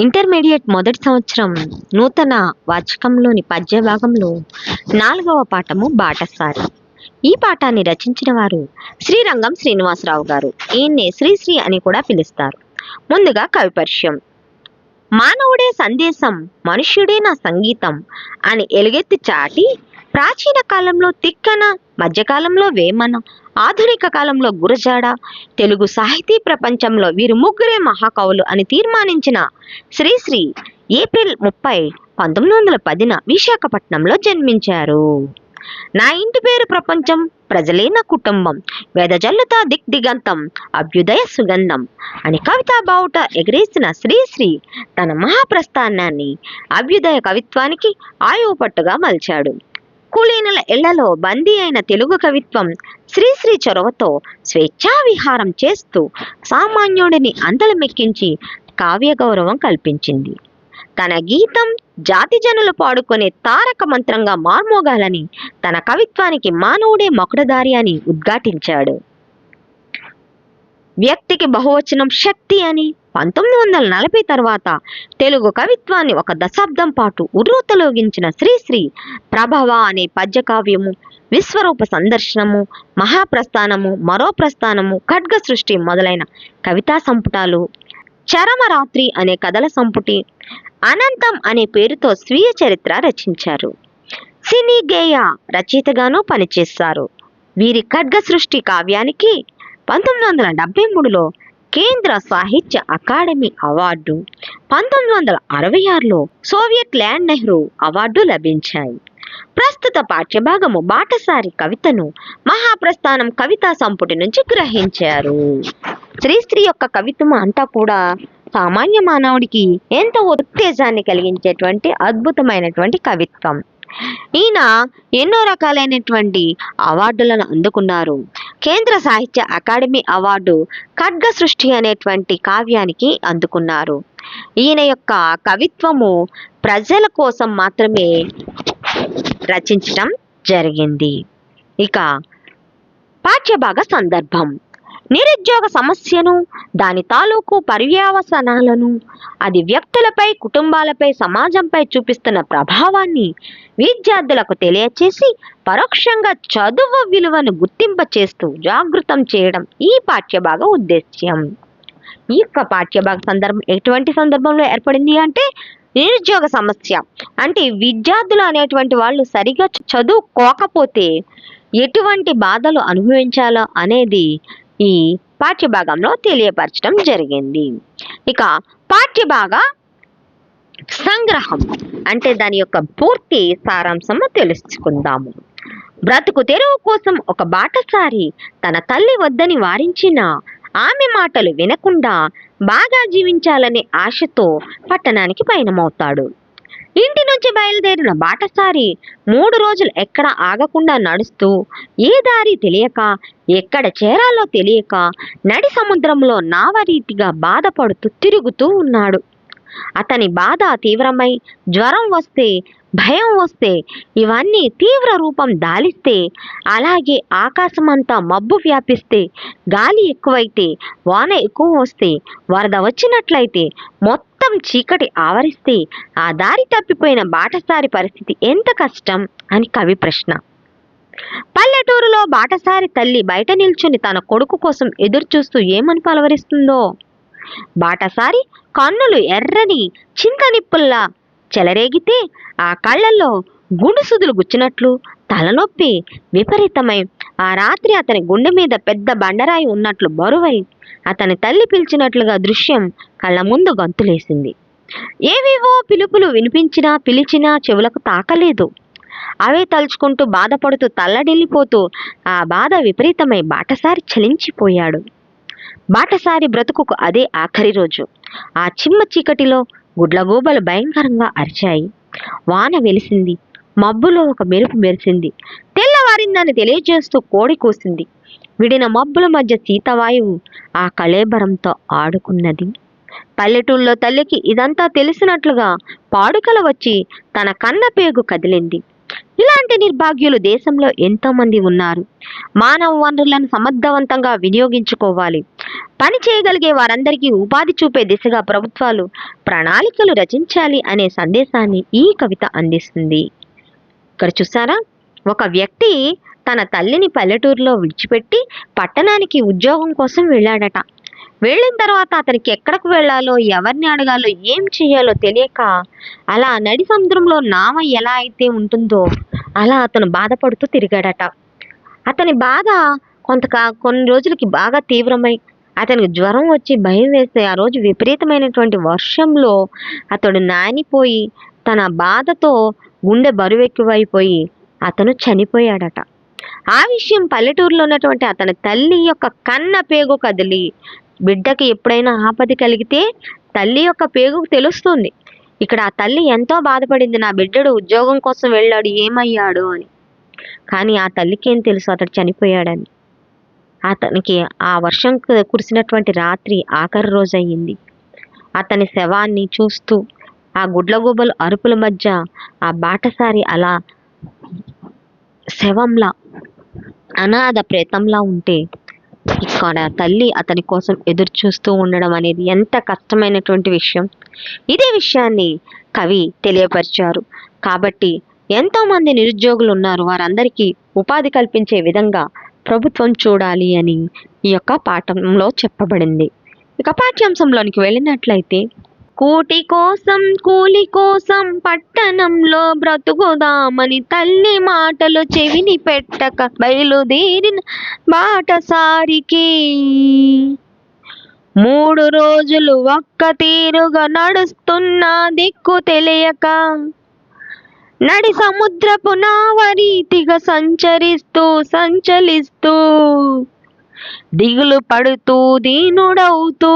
Intermediate మొదటి సంవత్సరం నూతన వాచకంలోని పద్య భాగంలో నాలుగవ పాఠము బాటసారి. ఈ పాఠాన్ని రచించిన వారు శ్రీరంగం శ్రీనివాసరావు గారు. ఈయన్ని శ్రీశ్రీ అని కూడా పిలుస్తారు. ముందుగా కవి పరిచయం. మానవుడే సందేశం మనుష్యుడే నా సంగీతం అని ఎలుగెత్తి చాటి ప్రాచీన కాలంలో తిక్కన మధ్యకాలంలో వేమన ఆధునిక కాలంలో గురజాడ తెలుగు సాహితీ ప్రపంచంలో వీరు ముగ్గురే మహాకవులు అని తీర్మానించిన శ్రీశ్రీ ఏప్రిల్ ముప్పై పంతొమ్మిది వందల పదిన విశాఖపట్నంలో జన్మించారు. నా ఇంటి పేరు ప్రపంచం ప్రజలే నా కుటుంబం వేదజల్లుతా దిగ్దిగంతం అభ్యుదయ సుగంధం అని కవితా బావుట ఎగరేసిన శ్రీశ్రీ తన మహాప్రస్థానాన్ని అభ్యుదయ కవిత్వానికి ఆయువు పట్టుగా మలిచాడు. కులీనుల ఇళ్ళలో బందీ అయిన తెలుగు కవిత్వం శ్రీశ్రీ చొరవతో స్వేచ్ఛా విహారం చేస్తూ సామాన్యుడిని అందలమెక్కించి కావ్య గౌరవం కల్పించింది. తన గీతం జాతి జనులు పాడుకునే తారక మంత్రంగా మార్మోగాలని తన కవిత్వానికి మానవుడే మకుడదారి అని ఉద్ఘాటించాడు. వ్యక్తికి బహువచనం శక్తి అని పంతొమ్మిది వందల నలభై తర్వాత తెలుగు కవిత్వాన్ని ఒక దశాబ్దం పాటు ఉర్రూతలోగించిన శ్రీశ్రీ ప్రభవ అనే పద్యకావ్యము విశ్వరూప సందర్శనము మహాప్రస్థానము మరో ప్రస్థానము ఖడ్గ సృష్టి మొదలైన కవితా సంపుటాలు చరమరాత్రి అనే కథల సంపుటి అనంతం అనే పేరుతో స్వీయ చరిత్ర రచించారు. సినీ గేయ రచయితగానూ పనిచేస్తారు వీరి ఖడ్గ సృష్టి కావ్యానికి పంతొమ్మిది వందల డెబ్బై మూడులో కేంద్ర సాహిత్య అకాడమీ అవార్డు పంతొమ్మిది వందల అరవై ఆరులో సోవియట్ ల్యాండ్ నెహ్రూ అవార్డు లభించాయి. ప్రస్తుత పాఠ్యభాగము బాటసారి కవితను మహాప్రస్థానం కవితా సంపుటి నుంచి గ్రహించారు. శ్రీశ్రీ యొక్క కవిత్వం అంతా కూడా సామాన్య మానవుడికి ఎంతో ఉత్తేజాన్ని కలిగించేటువంటి అద్భుతమైనటువంటి కవిత్వం. ఈయన ఎన్నో రకాలైనటువంటి అవార్డులను అందుకున్నారు. కేంద్ర సాహిత్య అకాడమీ అవార్డు ఖడ్గ సృష్టి అనేటువంటి కావ్యానికి అందుకున్నారు. ఈయన యొక్క కవిత్వము ప్రజల కోసం మాత్రమే రచించటం జరిగింది. ఇక పాఠ్యభాగ సందర్భం. నిరుద్యోగ సమస్యను దాని తాలూకు పర్యవసనాలను అది వ్యక్తులపై కుటుంబాలపై సమాజంపై చూపిస్తున్న ప్రభావాన్ని విద్యార్థులకు తెలియచేసి పరోక్షంగా చదువు విలువను గుర్తింప చేస్తూ జాగృతం చేయడం ఈ పాఠ్యభాగ ఉద్దేశ్యం. ఈ యొక్క పాఠ్యభాగ సందర్భం ఎటువంటి సందర్భంలో ఏర్పడింది అంటే నిరుద్యోగ సమస్య. అంటే విద్యార్థులు అనేటువంటి వాళ్ళు సరిగా చదువుకోకపోతే ఎటువంటి బాధలు అనుభవించాలో అనేది ఈ పాఠ్యభాగంలో తెలియపరచడం జరిగింది. ఇక పాఠ్యభాగ సంగ్రహం అంటే దాని యొక్క పూర్తి సారాంశము తెలుసుకుందాము. బ్రతుకు తెరువు కోసం ఒక బాటసారి తన తల్లి వద్దని వారించిన ఆమె మాటలు వినకుండా బాగా జీవించాలనే ఆశతో పట్టణానికి పయనమవుతాడు. ఇంటి నుంచి బయలుదేరిన బాటసారి మూడు రోజులు ఎక్కడ ఆగకుండా నడుస్తూ ఏ దారి తెలియక ఎక్కడ చేరాలో తెలియక నడి సముద్రంలో నావరీతిగా బాధపడుతూ తిరుగుతూ ఉన్నాడు. అతని బాధ తీవ్రమై జ్వరం వస్తే భయం వస్తే ఇవన్నీ తీవ్ర రూపం దాలిస్తే అలాగే ఆకాశమంతా మబ్బు వ్యాపిస్తే గాలి ఎక్కువైతే వాన ఎక్కువ వస్తే వరద వచ్చినట్లయితే మొత్తం మొత్తం చీకటి ఆవరిస్తే ఆ దారి తప్పిపోయిన బాటసారి పరిస్థితి ఎంత కష్టం అని కవి ప్రశ్న. పల్లెటూరులో బాటసారి తల్లి బయట నిల్చుని తన కొడుకు కోసం ఎదురు చూస్తూ ఏమని పలవరిస్తుందో? బాటసారి కన్నులు ఎర్రని చింతనిప్పుల్లా చెలరేగితే ఆ కళ్ళల్లో గుండుసుదులు గుచ్చినట్లు తలనొప్పి విపరీతమై ఆ రాత్రి అతని గుండె మీద పెద్ద బండరాయి ఉన్నట్లు బరువై అతని తల్లి పిలిచినట్లుగా దృశ్యం కళ్ళ ముందు గంతులేసింది. ఏవేవో పిలుపులు వినిపించినా పిలిచినా చెవులకు తాకలేదు. అవే తలుచుకుంటూ బాధపడుతూ తల్లడిల్లిపోతూ ఆ బాధ విపరీతమై బాటసారి చలించిపోయాడు. బాటసారి బ్రతుకుకు అదే ఆఖరి రోజు. ఆ చిమ్మ చీకటిలో గుడ్లగూబలు భయంకరంగా అరిచాయి. వాన వెలిసింది. మబ్బులో ఒక మెరుపు మెరిసింది. తెల్లవారిందని తెలియజేస్తూ కోడి కూసింది. విడిన మబ్బుల మధ్య సీతవాయువు ఆ కళేబరంతో ఆడుకున్నది. పల్లెటూళ్ళలో తల్లికి ఇదంతా తెలిసినట్లుగా పాడుకల వచ్చి తన కన్న పేగు కదిలింది. ఇలాంటి నిర్భాగ్యులు దేశంలో ఎంతోమంది ఉన్నారు. మానవ వనరులను సమర్థవంతంగా వినియోగించుకోవాలి. పని చేయగలిగే వారందరికీ ఉపాధి చూపే దిశగా ప్రభుత్వాలు ప్రణాళికలు రచించాలి అనే సందేశాన్ని ఈ కవిత అందిస్తుంది. ఇక్కడ చూసారా? ఒక వ్యక్తి తన తల్లిని పల్లెటూరులో విడిచిపెట్టి పట్టణానికి ఉద్యోగం కోసం వెళ్ళాడట. వెళ్ళిన తర్వాత అతనికి ఎక్కడికి వెళ్ళాలో ఎవరిని అడగాలో ఏం చేయాలో తెలియక అలా నడి సముద్రంలో నామ ఎలా అయితే ఉంటుందో అలా అతను బాధపడుతూ తిరిగాడట. అతని బాధ కొంత కొన్ని రోజులకి బాగా తీవ్రమై అతనికి జ్వరం వచ్చి భయం వేస్తే ఆ రోజు విపరీతమైనటువంటి వర్షంలో అతడు నానిపోయి తన బాధతో గుండె బరువెక్కువైపోయి అతను చనిపోయాడట. ఆ విషయం పల్లెటూరులో ఉన్నటువంటి అతని తల్లి యొక్క కన్న పేగు కదిలి బిడ్డకి ఎప్పుడైనా ఆపద కలిగితే తల్లి యొక్క పేగుకు తెలుస్తుంది. ఇక్కడ ఆ తల్లి ఎంతో బాధపడింది నా బిడ్డడు ఉద్యోగం కోసం వెళ్ళాడు ఏమయ్యాడు? అని. కానీ ఆ తల్లికి ఏం తెలుసు అతడు చనిపోయాడని. అతనికి ఆ వర్షం కురిసినటువంటి రాత్రి ఆఖరి రోజు అయ్యింది అతని శవాన్ని చూస్తూ ఆ గుడ్లగూబలు అరుపుల మధ్య ఆ బాటసారి అలా శవంలా అనాథ ప్రేతంలా ఉంటే ఇక్కడ తల్లి అతని కోసం ఎదురు చూస్తూ ఉండడం అనేది ఎంత కష్టమైనటువంటి విషయం. ఇదే విషయాన్ని కవి తెలియపరిచారు. కాబట్టి ఎంతోమంది నిరుద్యోగులు ఉన్నారు. వారందరికీ ఉపాధి కల్పించే విధంగా ప్రభుత్వం చూడాలి అని ఈ యొక్క పాఠంలో చెప్పబడింది. ఇక పాఠ్యాంశంలోనికి వెళ్ళినట్లయితే కూటి కోసం కూలి కోసం పట్టణంలో బ్రతుకుదామని తల్లి మాటలు చెవిని పెట్టక బయలుదేరిన బాటసారికి. మూడు రోజులు ఒక్క తీరుగా నడుస్తున్న దిక్కు తెలియక నడి సముద్రపు నావరీతిగా సంచరిస్తూ సంచలిస్తూ దిగులు పడుతూ దీనుడవుతూ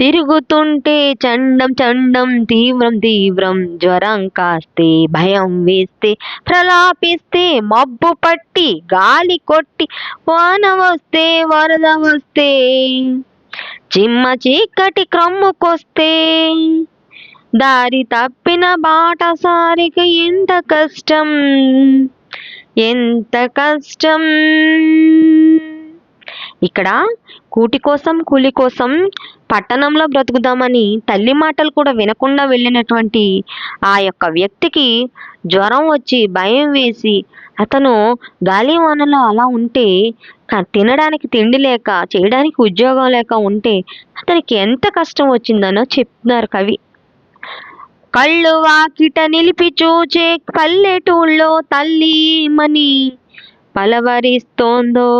తిరుగుతుంటే చండం చండం తీవ్రం తీవ్రం జ్వరం కాస్తే భయం వేస్తే ప్రలాపిస్తే మబ్బు పట్టి గాలి కొట్టి వాన వస్తే వరద వస్తే చిమ్మ చీకటి క్రమ్ముకొస్తే దారి తప్పిన బాటసారికి ఎంత కష్టం ఎంత కష్టం. ఇక్కడ కూటి కోసం కూలి కోసం పట్టణంలో బ్రతుకుదామని తల్లి మాటలు కూడా వినకుండా వెళ్ళినటువంటి ఆ యొక్క వ్యక్తికి జ్వరం వచ్చి భయం వేసి అతను గాలివానలో అలా ఉంటే తినడానికి తిండి లేక చేయడానికి ఉద్యోగం లేక ఉంటే అతనికి ఎంత కష్టం వచ్చిందనో చెప్తున్నారు కవి. కళ్ళు వాకిట నిలిపి చూచే పల్లెటూళ్ళో తల్లి మని పలవరిస్తోందో.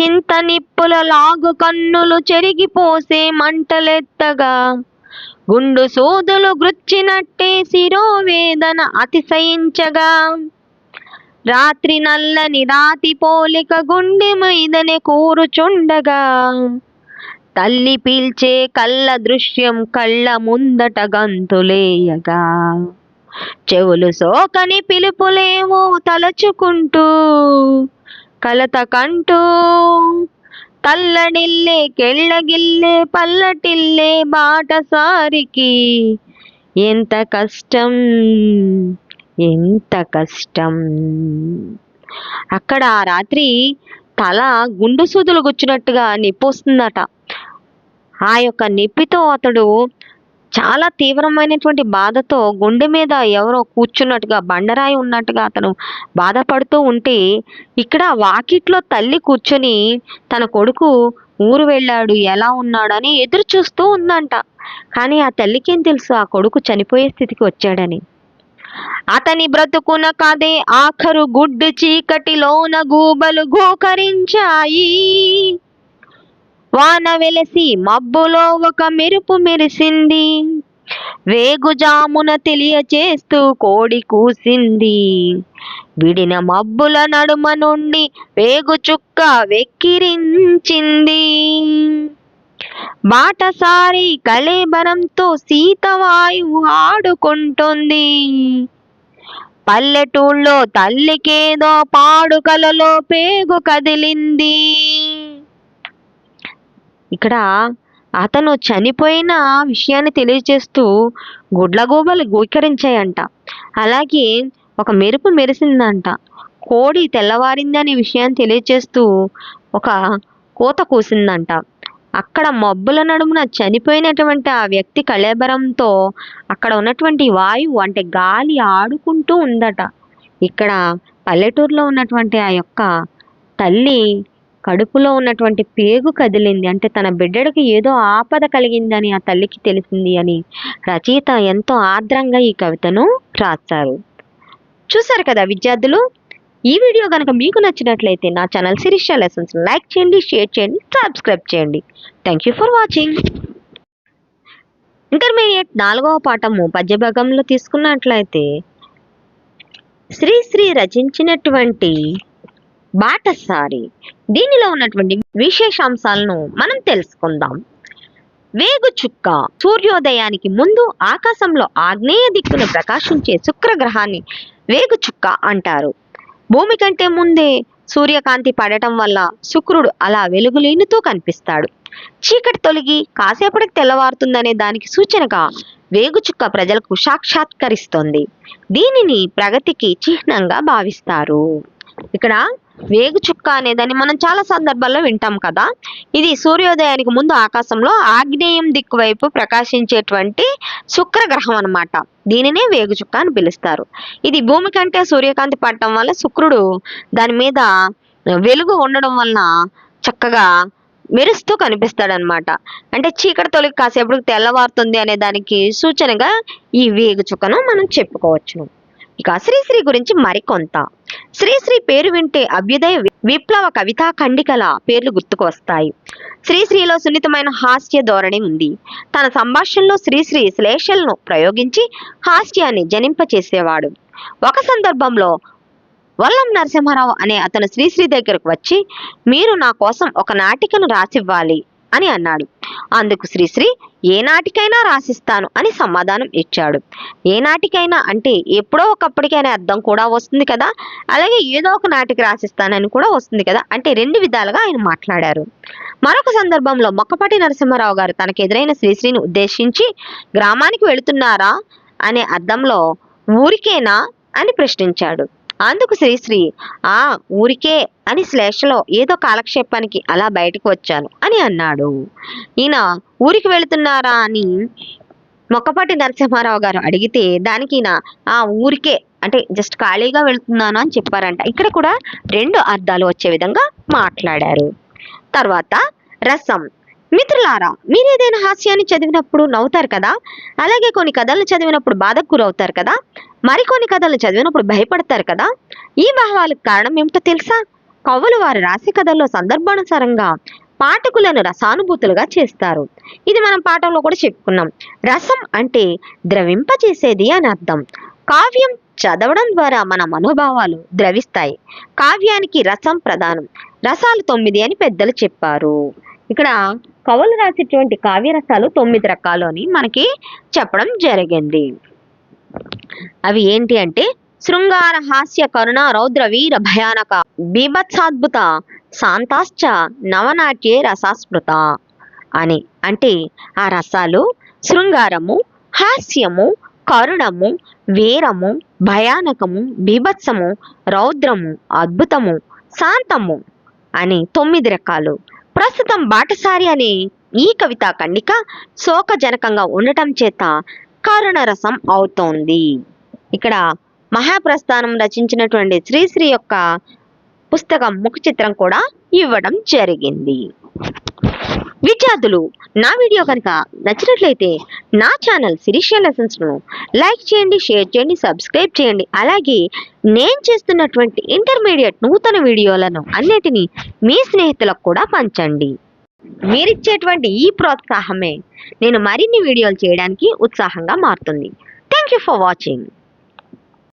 చింత నిప్పుల లాగు కన్నులు చెరిగిపోసే మంటలెత్తగా. గుండు సూదులు గృచ్చినట్టే శిరోవేదన అతిశయించగా. రాత్రి నల్లని రాతి పోలిక గుండె మీదనే కూరుచుండగా. తల్లి పీల్చే కళ్ళ దృశ్యం కళ్ళ ముందట గంతులేయగా చెవులు సోకని పిలుపులేమో తలచుకుంటూ కలత కంటూ తల్లడిల్లే కెళ్ళగిల్లే పల్లటిల్లే బాటసారికి. ఎంత కష్టం ఎంత కష్టం. అక్కడ ఆ రాత్రి తల గుండు సూదులు గుచ్చినట్టుగా నిప్పొస్తుందట ఆ యొక్క నొప్పితో అతడు చాలా తీవ్రమైనటువంటి బాధతో గుండె మీద ఎవరో కూర్చున్నట్టుగా బండరాయి ఉన్నట్టుగా అతను బాధపడుతూ ఉంటే ఇక్కడ వాకిట్లో తల్లి కూర్చొని తన కొడుకు ఊరు వెళ్ళాడు ఎలా ఉన్నాడని ఎదురు చూస్తూ ఉందంట. కానీ ఆ తల్లికేం తెలుసు? ఆ కొడుకు చనిపోయే స్థితికి వచ్చాడని. అతని బ్రతుకున కదే ఆఖరు గుడ్డు చీకటిలోన గూబలు గోకరించాయి. వాన వెలసి మబ్బులో ఒక మెరుపు మెరిసింది. వేగుజామున తెలియచేస్తూ కోడి కూసింది. విడిన మబ్బుల నడుమ నుండి వేగు చుక్క వెక్కిరించింది. బాటసారి కళేబరంతో సీతవాయువు ఆడుకుంటుంది. పల్లెటూళ్ళలో తల్లికేదో పాడుకలలో పేగు కదిలింది. ఇక్కడ అతను చనిపోయిన విషయాన్ని తెలియజేస్తూ గుడ్లగూబలు గోకరించాయంట. అలాగే ఒక మెరుపు మెరిసిందంట. కోడి తెల్లవారిందనే విషయాన్ని తెలియజేస్తూ ఒక కోత కూసిందంట. అక్కడ మబ్బుల నడుమున చనిపోయినటువంటి ఆ వ్యక్తి కళేబరంతో అక్కడ ఉన్నటువంటి వాయువు అంటే గాలి ఆడుకుంటూ ఉందట. ఇక్కడ పల్లెటూరులో ఉన్నటువంటి ఆ యొక్క తల్లి కడుపులో ఉన్నటువంటి పేగు కదిలింది. అంటే తన బిడ్డడికి ఏదో ఆపద కలిగిందని ఆ తల్లికి తెలిసింది అని రచయిత ఎంతో ఆర్ద్రంగా ఈ కవితను రాశారు. చూసారు కదా విద్యార్థులు? ఈ వీడియో కనుక మీకు నచ్చినట్లయితే నా ఛానల్ శిరీష లెసన్స్ లైక్ చేయండి షేర్ చేయండి సబ్స్క్రైబ్ చేయండి. Thank you for watching intermediate నాలుగవ పాఠము పద్యభాగంలో తీసుకున్నట్లయితే శ్రీశ్రీ రచించినటువంటి బాటసారి. దీనిలో ఉన్నటువంటి విశేషాంశాలను మనం తెలుసుకుందాం. వేగు చుక్క సూర్యోదయానికి ముందు ఆకాశంలో ఆగ్నేయ దిక్కును ప్రకాశించే శుక్రగ్రహాన్ని వేగు చుక్క అంటారు. భూమి కంటే ముందే సూర్యకాంతి పడటం వల్ల శుక్రుడు అలా వెలుగులేనుతూ కనిపిస్తాడు. చీకటి తొలగి కాసేపటికి తెల్లవారుతుందనే దానికి సూచనగా వేగుచుక్క ప్రజలకు సాక్షాత్కరిస్తుంది. దీనిని ప్రగతికి చిహ్నంగా భావిస్తారు. ఇక్కడ వేగుచుక్క అనేదాన్ని మనం చాలా సందర్భాల్లో వింటాం కదా. ఇది సూర్యోదయానికి ముందు ఆకాశంలో ఆగ్నేయం దిక్కు వైపు ప్రకాశించేటువంటి శుక్రగ్రహం అనమాట దీనినే వేగుచుక్క అని పిలుస్తారు. ఇది భూమి కంటే సూర్యకాంతి పడటం వల్ల శుక్రుడు దాని మీద వెలుగు ఉండడం వలన చక్కగా మెరుస్తూ కనిపిస్తాడనమాట అంటే చీకటి తొలగి కాసేపటికి తెల్లవారుతుంది అనే దానికి సూచనగా ఈ వేగుచుక్కను మనం చెప్పుకోవచ్చును. ఇక శ్రీశ్రీ గురించి మరికొంత శ్రీశ్రీ పేరు వింటే అభ్యుదయ విప్లవ కవితా ఖండికల పేర్లు గుర్తుకు వస్తాయి శ్రీశ్రీలో సున్నితమైన హాస్య ధోరణి ఉంది. తన సంభాషణలో శ్రీశ్రీ శ్లేషలను ప్రయోగించి హాస్యాన్ని జనింపచేసేవాడు ఒక సందర్భంలో వల్లం నరసింహారావు అనే అతను శ్రీశ్రీ దగ్గరకు వచ్చి మీరు నా కోసం ఒక నాటికను రాసివ్వాలి. అని అన్నాడు. అందుకు శ్రీశ్రీ ఏ నాటికైనా రాసిస్తాను అని సమాధానం ఇచ్చాడు. ఏ నాటికైనా అంటే ఎప్పుడో ఒకప్పటికైనా అర్థం కూడా వస్తుంది కదా? అలాగే ఏదో ఒక నాటికి రాసిస్తానని కూడా వస్తుంది కదా? అంటే రెండు విధాలుగా ఆయన మాట్లాడారు. మరొక సందర్భంలో మొక్కపాటి నరసింహారావు గారు తనకు ఎదురైన శ్రీశ్రీని ఉద్దేశించి గ్రామానికి వెళుతున్నారా? అనే అర్థంలో ఊరికేనా? అని ప్రశ్నించాడు. అందుకు శ్రీశ్రీ ఆ ఊరికే అని శ్లేషలో ఏదో కాలక్షేపానికి అలా బయటకు వచ్చాను అని అన్నాడు. ఈయన ఊరికి వెళుతున్నారా? అని మొక్కపాటి నరసింహారావు గారు అడిగితే దానికి ఈయన ఆ ఊరికే అంటే జస్ట్ ఖాళీగా వెళుతున్నాను అని చెప్పారంట. ఇక్కడ కూడా రెండు అర్థాలు వచ్చే విధంగా మాట్లాడారు. తర్వాత రసం మిత్రులారా మీరు ఏదైనా హాస్యాన్ని చదివినప్పుడు నవ్వుతారు కదా? అలాగే కొన్ని కథలను చదివినప్పుడు బాధకు గురవుతారు కదా? మరికొన్ని కథలను చదివినప్పుడు భయపడతారు కదా? ఈ భావాలకు కారణం ఏమిటో తెలుసా? కవులు వారు రాసే కథల్లో సందర్భానుసారంగా పాఠకులను రసానుభూతులుగా చేస్తారు. ఇది మనం పాఠంలో కూడా చెప్పుకున్నాం. రసం అంటే ద్రవింపచేసేది అని అర్థం. కావ్యం చదవడం ద్వారా మన మనోభావాలు ద్రవిస్తాయి. కావ్యానికి రసం ప్రధానం. రసాలు తొమ్మిది అని పెద్దలు చెప్పారు. ఇక్కడ కవులు రాసేటువంటి కావ్యరసాలు తొమ్మిది రకాలు అని మనకి చెప్పడం జరిగింది. అవి ఏంటి అంటే శృంగార హాస్య కరుణ రౌద్ర వీర భయానక బీభత్సాద్భుత శాంతాశ్చ నవనాట్యే రసాస్మృత అని. అంటే ఆ రసాలు శృంగారము హాస్యము కరుణము వీరము భయానకము బీభత్సము రౌద్రము అద్భుతము శాంతము అని తొమ్మిది రకాలు. ప్రస్తుతం బాటసారి అనే ఈ కవిత ఖండిక శోకజనకంగా ఉండటం చేత కరుణరసం అవుతోంది. ఇక్కడ మహాప్రస్థానం రచించినటువంటి శ్రీశ్రీ యొక్క పుస్తకం ముఖ చిత్రం కూడా ఇవ్వడం జరిగింది. విద్యార్థులు నా వీడియో కనుక నచ్చినట్లయితే నా ఛానల్ సిరిషియల్ లెసన్స్ను లైక్ చేయండి షేర్ చేయండి సబ్స్క్రైబ్ చేయండి. అలాగే నేను చేస్తున్నటువంటి ఇంటర్మీడియట్ నూతన వీడియోలను అన్నిటినీ మీ స్నేహితులకు కూడా పంచండి. మీరిచ్చేటువంటి ఈ ప్రోత్సాహమే నేను మరిన్ని వీడియోలు చేయడానికి ఉత్సాహంగా మారుతుంది. Thank you for watching